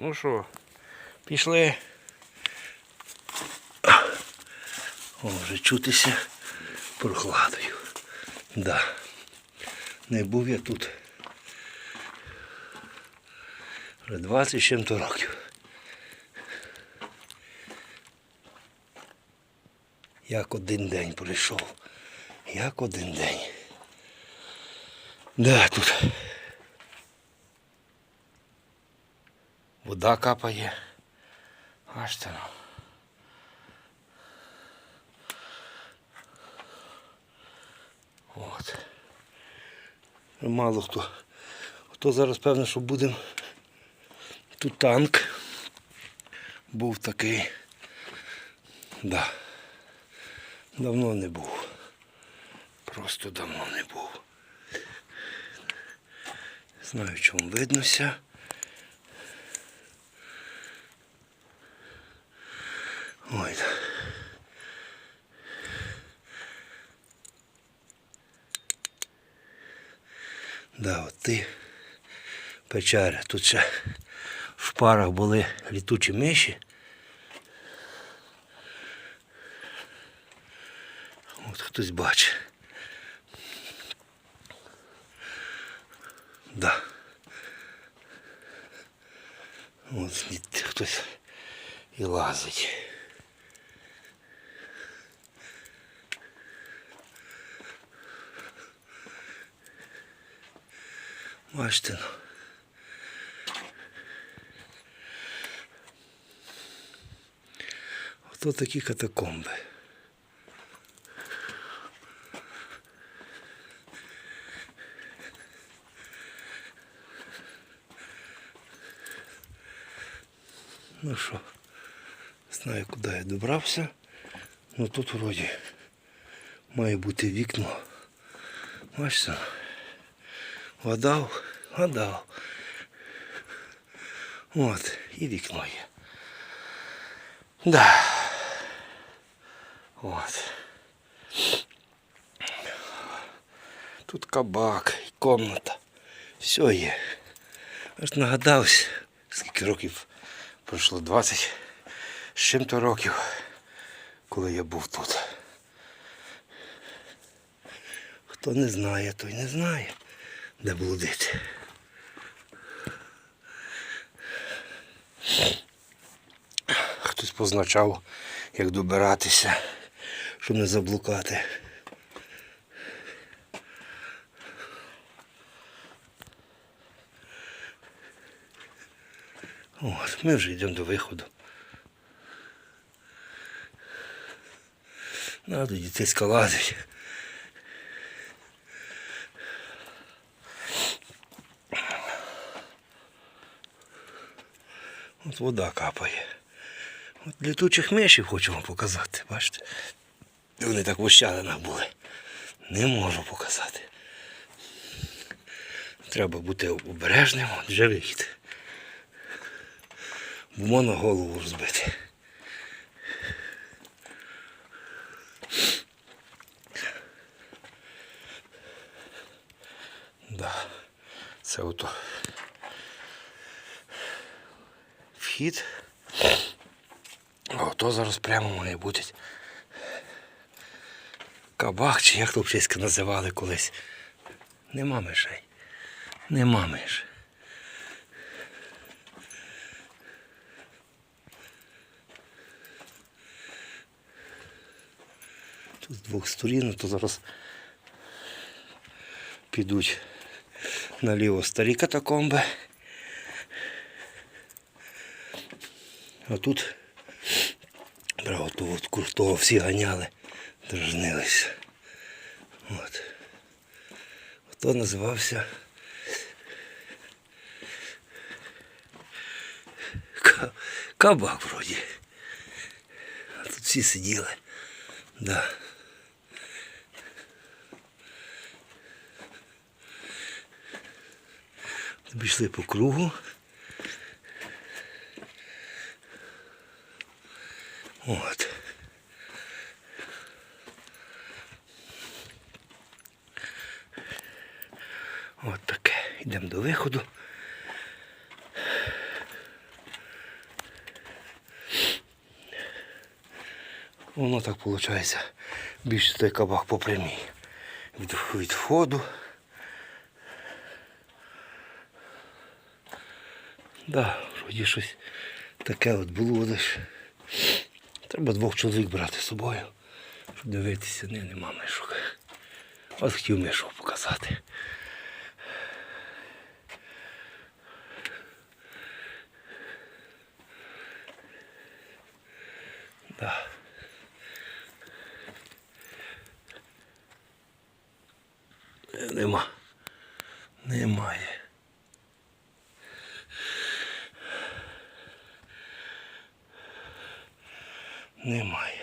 Ну що, пішли. О, вже чутися прохладою. Да. Не був я тут. Вже 20 чим-то років. Як один день пройшов. Як один день. Де тут? Вода капає. Аж ну. От. Мало хто. Хто зараз певне, що будемо. Тут танк. Був такий. Да. Давно не був. Просто давно не був. Знаю, чому виднося. Ой. да. От ти печери. Тут ще в шпарах були літучі миші. От хтось бачить. Да. От хтось і лазить. Бачите. Ото такі катакомби. Ну що, знаю, куди я добрався. Ну тут вроді має бути вікно. Бачите? Гадав, гадав. От, і вікно є. Да. От. Тут кабак, комната. Все є. Аж нагадався, скільки років пройшло 20 з чим-то років, коли я був тут. Хто не знає, той не знає, де блудити. Хтось позначав, як добиратися, щоб не заблукати. От, ми вже йдемо до виходу. Надо дітей скалазить. От вода капає. От літучих мишів хочу вам показати, бачите? Вони так в ощадинах були. Не можу показати. Треба бути обережним, от вже вихід. Бо голову розбити. Да, це ото вхід. О, то зараз прямо має бути кабак, чи як взагалі називали колись. Нема мишей. Нема миш. Тут з двох сторін, то зараз підуть наліво старі катакомби. А тут право того, крутого всі ганяли, дражнилися. От. Хто називався Ка- Кабак вроді. А тут всі сиділи. Да. Пішли по кругу. От. От таке. Йдемо до виходу. Воно так виходить більше той кабах попрямій. Від, від входу. Да, вроді щось таке от було десь. Треба двох чоловік брати з собою, щоб дивитися, не, нема мишок. От хотів мишок показати. Да. Нема. Немає. Немає.